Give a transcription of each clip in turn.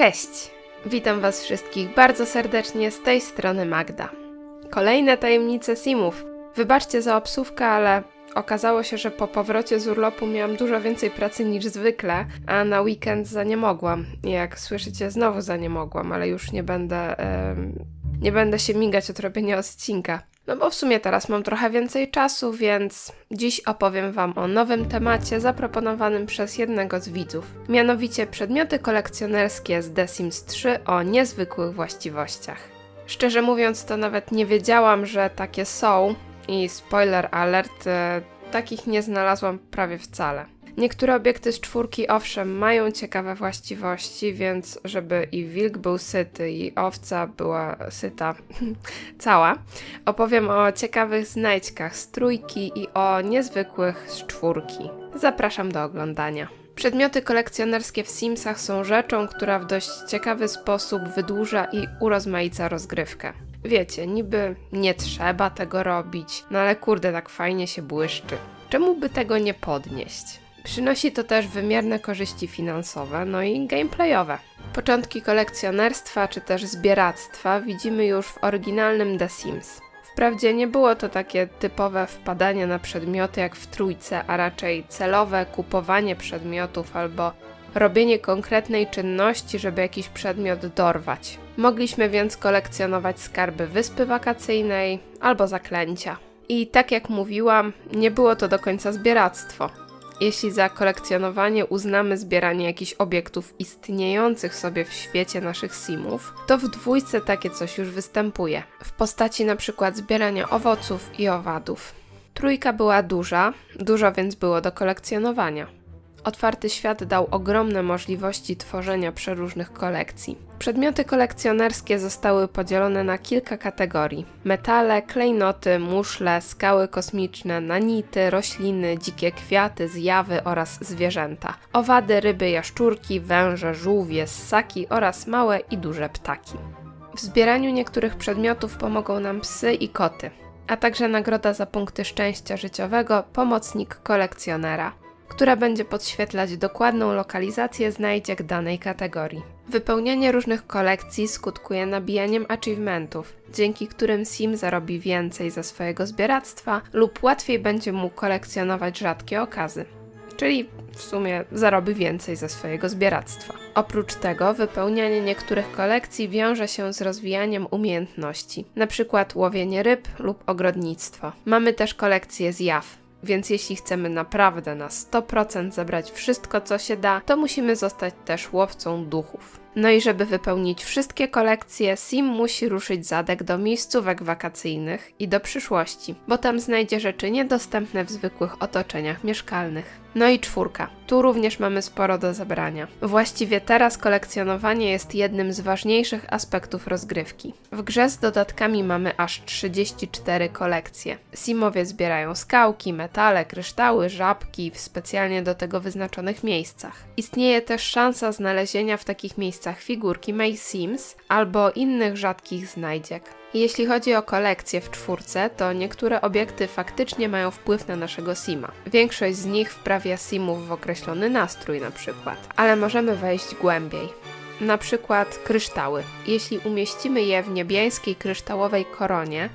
Cześć! Witam Was wszystkich bardzo serdecznie z tej strony Magda. Kolejne tajemnice Simów. Wybaczcie za obsówkę, ale okazało się, że po powrocie z urlopu miałam dużo więcej pracy niż zwykle, a na weekend zaniemogłam. I Jak słyszycie, znowu zaniemogłam, ale już nie będę, em, nie będę się migać od robienia odcinka. No bo w sumie teraz mam trochę więcej czasu, więc dziś opowiem Wam o nowym temacie zaproponowanym przez jednego z widzów. Mianowicie przedmioty kolekcjonerskie z The Sims 3 o niezwykłych właściwościach. Szczerze mówiąc, to nawet nie wiedziałam, że takie są i spoiler alert, e, takich nie znalazłam prawie wcale. Niektóre obiekty z czwórki owszem mają ciekawe właściwości, więc żeby i wilk był syty i owca była syta cała, opowiem o ciekawych znajdźkach z trójki i o niezwykłych z czwórki. Zapraszam do oglądania. Przedmioty kolekcjonerskie w Simsach są rzeczą, która w dość ciekawy sposób wydłuża i urozmaica rozgrywkę. Wiecie, niby nie trzeba tego robić, no ale kurde, tak fajnie się błyszczy. Czemu by tego nie podnieść? Przynosi to też wymierne korzyści finansowe, no i gameplayowe. Początki kolekcjonerstwa czy też zbieractwa widzimy już w oryginalnym The Sims. Wprawdzie nie było to takie typowe wpadanie na przedmioty jak w trójce, a raczej celowe kupowanie przedmiotów albo robienie konkretnej czynności, żeby jakiś przedmiot dorwać. Mogliśmy więc kolekcjonować skarby wyspy wakacyjnej albo zaklęcia. I tak jak mówiłam, nie było to do końca zbieractwo. Jeśli za kolekcjonowanie uznamy zbieranie jakichś obiektów istniejących sobie w świecie naszych simów, to w dwójce takie coś już występuje, w postaci na przykład zbierania owoców i owadów. Trójka była duża, dużo więc było do kolekcjonowania. Otwarty świat dał ogromne możliwości tworzenia przeróżnych kolekcji. Przedmioty kolekcjonerskie zostały podzielone na kilka kategorii: metale, klejnoty, muszle, skały kosmiczne, nanity, rośliny, dzikie kwiaty, zjawy oraz zwierzęta. Owady, ryby, jaszczurki, węże, żółwie, ssaki oraz małe i duże ptaki. W zbieraniu niektórych przedmiotów pomogą nam psy i koty, a także nagroda za punkty szczęścia życiowego pomocnik kolekcjonera która będzie podświetlać dokładną lokalizację znajdziek danej kategorii. Wypełnianie różnych kolekcji skutkuje nabijaniem achievementów, dzięki którym Sim zarobi więcej za swojego zbieractwa lub łatwiej będzie mógł kolekcjonować rzadkie okazy. Czyli w sumie zarobi więcej ze swojego zbieractwa. Oprócz tego, wypełnianie niektórych kolekcji wiąże się z rozwijaniem umiejętności, np. łowienie ryb lub ogrodnictwo. Mamy też kolekcję zjaw, więc jeśli chcemy naprawdę na 100% zebrać wszystko, co się da, to musimy zostać też łowcą duchów. No i żeby wypełnić wszystkie kolekcje, Sim musi ruszyć zadek do miejscówek wakacyjnych i do przyszłości, bo tam znajdzie rzeczy niedostępne w zwykłych otoczeniach mieszkalnych. No i czwórka. Tu również mamy sporo do zebrania. Właściwie teraz kolekcjonowanie jest jednym z ważniejszych aspektów rozgrywki. W grze z dodatkami mamy aż 34 kolekcje. Simowie zbierają skałki, metale, kryształy, żabki w specjalnie do tego wyznaczonych miejscach. Istnieje też szansa znalezienia w takich miejscach figurki May Sims albo innych rzadkich znajdziek. Jeśli chodzi o kolekcję w czwórce, to niektóre obiekty faktycznie mają wpływ na naszego Sima. Większość z nich wprawia Simów w określony nastrój na przykład, ale możemy wejść głębiej. Na przykład kryształy. Jeśli umieścimy je w niebiańskiej kryształowej koronie,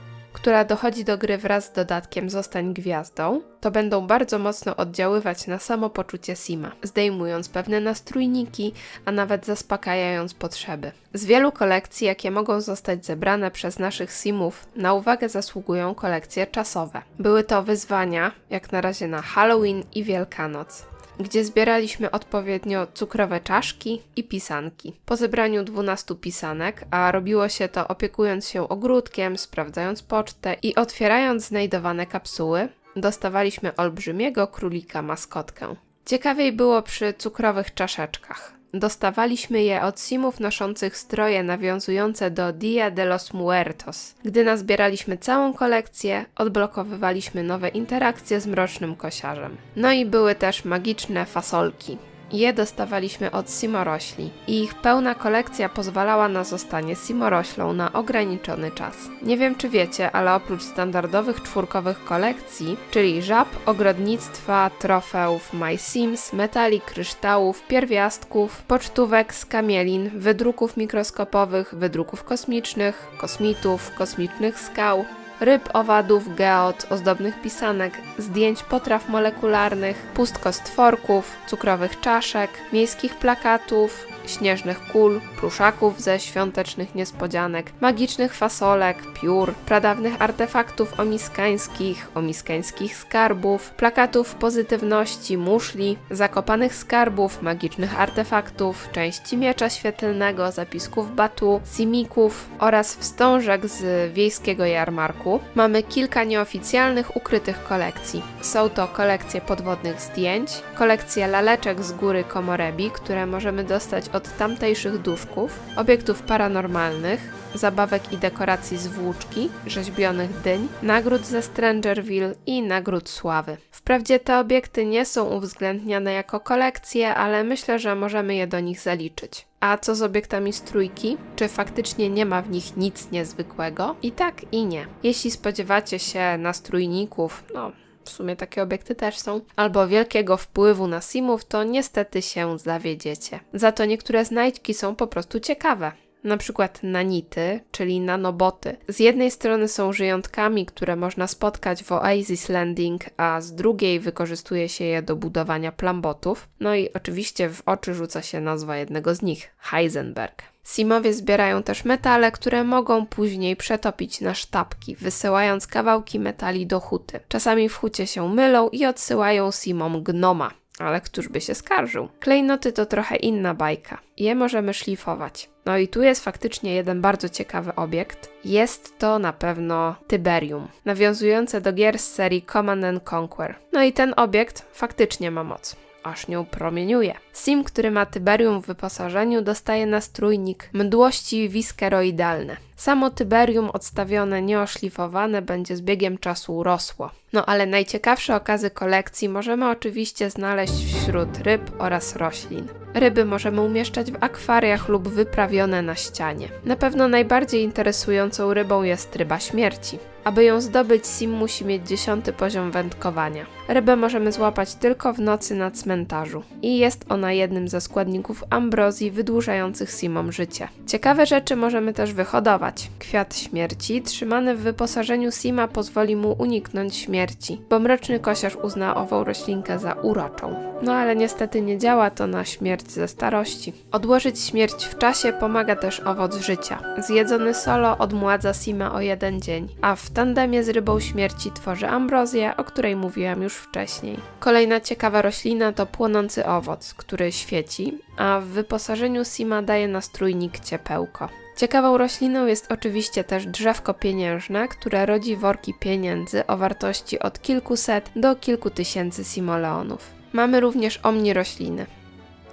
która dochodzi do gry wraz z dodatkiem Zostań Gwiazdą, to będą bardzo mocno oddziaływać na samopoczucie Sima, zdejmując pewne nastrójniki, a nawet zaspokajając potrzeby. Z wielu kolekcji, jakie mogą zostać zebrane przez naszych Simów, na uwagę zasługują kolekcje czasowe. Były to wyzwania, jak na razie na Halloween i Wielkanoc gdzie zbieraliśmy odpowiednio cukrowe czaszki i pisanki. Po zebraniu 12 pisanek, a robiło się to opiekując się ogródkiem, sprawdzając pocztę i otwierając znajdowane kapsuły, dostawaliśmy olbrzymiego królika maskotkę. Ciekawiej było przy cukrowych czaszeczkach. Dostawaliśmy je od simów noszących stroje nawiązujące do Dia de los Muertos. Gdy nazbieraliśmy całą kolekcję, odblokowywaliśmy nowe interakcje z mrocznym kosiarzem. No i były też magiczne fasolki. Je dostawaliśmy od Simorośli i ich pełna kolekcja pozwalała na zostanie Simoroślą na ograniczony czas. Nie wiem czy wiecie, ale oprócz standardowych czwórkowych kolekcji, czyli żab, ogrodnictwa, trofeów, My Sims, metali, kryształów, pierwiastków, pocztówek, skamielin, wydruków mikroskopowych, wydruków kosmicznych, kosmitów, kosmicznych skał, ryb, owadów, geot, ozdobnych pisanek, zdjęć potraw molekularnych, pustkostworków, cukrowych czaszek, miejskich plakatów, śnieżnych kul, pluszaków ze świątecznych niespodzianek, magicznych fasolek, piór, pradawnych artefaktów omiskańskich, omiskańskich skarbów, plakatów pozytywności, muszli, zakopanych skarbów, magicznych artefaktów, części miecza świetlnego, zapisków batu, simików oraz wstążek z wiejskiego jarmarku. Mamy kilka nieoficjalnych, ukrytych kolekcji. Są to kolekcje podwodnych zdjęć, kolekcja laleczek z góry Komorebi, które możemy dostać od tamtejszych duszków, obiektów paranormalnych, zabawek i dekoracji z włóczki, rzeźbionych dyń, nagród ze Strangerville i nagród sławy. Wprawdzie te obiekty nie są uwzględniane jako kolekcje, ale myślę, że możemy je do nich zaliczyć. A co z obiektami z trójki? Czy faktycznie nie ma w nich nic niezwykłego? I tak, i nie. Jeśli spodziewacie się nastrójników, no w sumie takie obiekty też są, albo wielkiego wpływu na simów, to niestety się zawiedziecie. Za to niektóre znajdźki są po prostu ciekawe. Na przykład nanity, czyli nanoboty. Z jednej strony są żyjątkami, które można spotkać w Oasis Landing, a z drugiej wykorzystuje się je do budowania plambotów. No i oczywiście w oczy rzuca się nazwa jednego z nich Heisenberg. Simowie zbierają też metale, które mogą później przetopić na sztabki, wysyłając kawałki metali do huty. Czasami w hucie się mylą i odsyłają Simom gnoma. Ale któż by się skarżył? Klejnoty to trochę inna bajka. Je możemy szlifować. No i tu jest faktycznie jeden bardzo ciekawy obiekt. Jest to na pewno Tyberium, nawiązujące do gier z serii Command and Conquer. No i ten obiekt faktycznie ma moc aż nią promieniuje. Sim, który ma Tyberium w wyposażeniu, dostaje nastrójnik mdłości wiskeroidalne. Samo Tyberium odstawione, nieoszlifowane będzie z biegiem czasu rosło. No ale najciekawsze okazy kolekcji możemy oczywiście znaleźć wśród ryb oraz roślin. Ryby możemy umieszczać w akwariach lub wyprawione na ścianie. Na pewno najbardziej interesującą rybą jest ryba śmierci. Aby ją zdobyć, Sim musi mieć dziesiąty poziom wędkowania. Rybę możemy złapać tylko w nocy na cmentarzu i jest ona jednym ze składników ambrozji wydłużających Simom życie. Ciekawe rzeczy możemy też wyhodować. Kwiat śmierci trzymany w wyposażeniu Sima pozwoli mu uniknąć śmierci, bo mroczny kosiarz uzna ową roślinkę za uroczą. No ale niestety nie działa to na śmierć ze starości. Odłożyć śmierć w czasie pomaga też owoc życia. Zjedzony solo odmładza Sima o jeden dzień, a w tandemie z rybą śmierci tworzy ambrozję, o której mówiłam już wcześniej. Kolejna ciekawa roślina to płonący owoc, który świeci, a w wyposażeniu Sima daje nastrójnik ciepełko. Ciekawą rośliną jest oczywiście też drzewko pieniężne, które rodzi worki pieniędzy o wartości od kilkuset do kilku tysięcy simoleonów. Mamy również omni rośliny.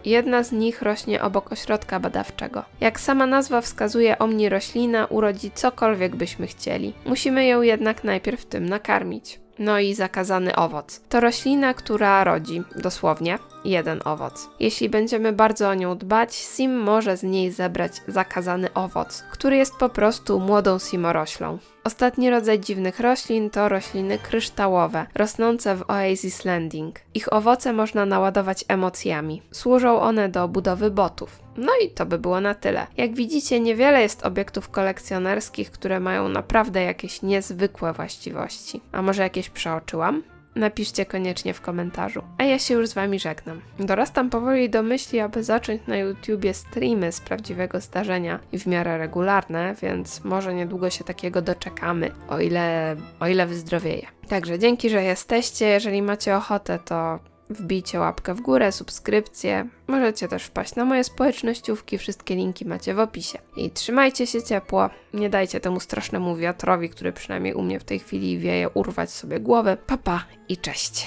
Jedna z nich rośnie obok ośrodka badawczego. Jak sama nazwa wskazuje, omni roślina urodzi cokolwiek byśmy chcieli. Musimy ją jednak najpierw tym nakarmić. No i zakazany owoc. To roślina, która rodzi, dosłownie, jeden owoc. Jeśli będziemy bardzo o nią dbać, Sim może z niej zebrać zakazany owoc, który jest po prostu młodą simoroślą. Ostatni rodzaj dziwnych roślin to rośliny kryształowe, rosnące w Oasis Landing. Ich owoce można naładować emocjami. Służą one do budowy botów. No i to by było na tyle. Jak widzicie, niewiele jest obiektów kolekcjonerskich, które mają naprawdę jakieś niezwykłe właściwości. A może jakieś przeoczyłam? Napiszcie koniecznie w komentarzu. A ja się już z Wami żegnam. Dorastam powoli do myśli, aby zacząć na YouTubie streamy z prawdziwego zdarzenia i w miarę regularne, więc może niedługo się takiego doczekamy, o ile, o ile wyzdrowieję. Także dzięki, że jesteście. Jeżeli macie ochotę, to wbijcie łapkę w górę, subskrypcję. Możecie też wpaść na moje społecznościówki, wszystkie linki macie w opisie. I trzymajcie się ciepło, nie dajcie temu strasznemu wiatrowi, który przynajmniej u mnie w tej chwili wieje, urwać sobie głowę. Papa pa i cześć!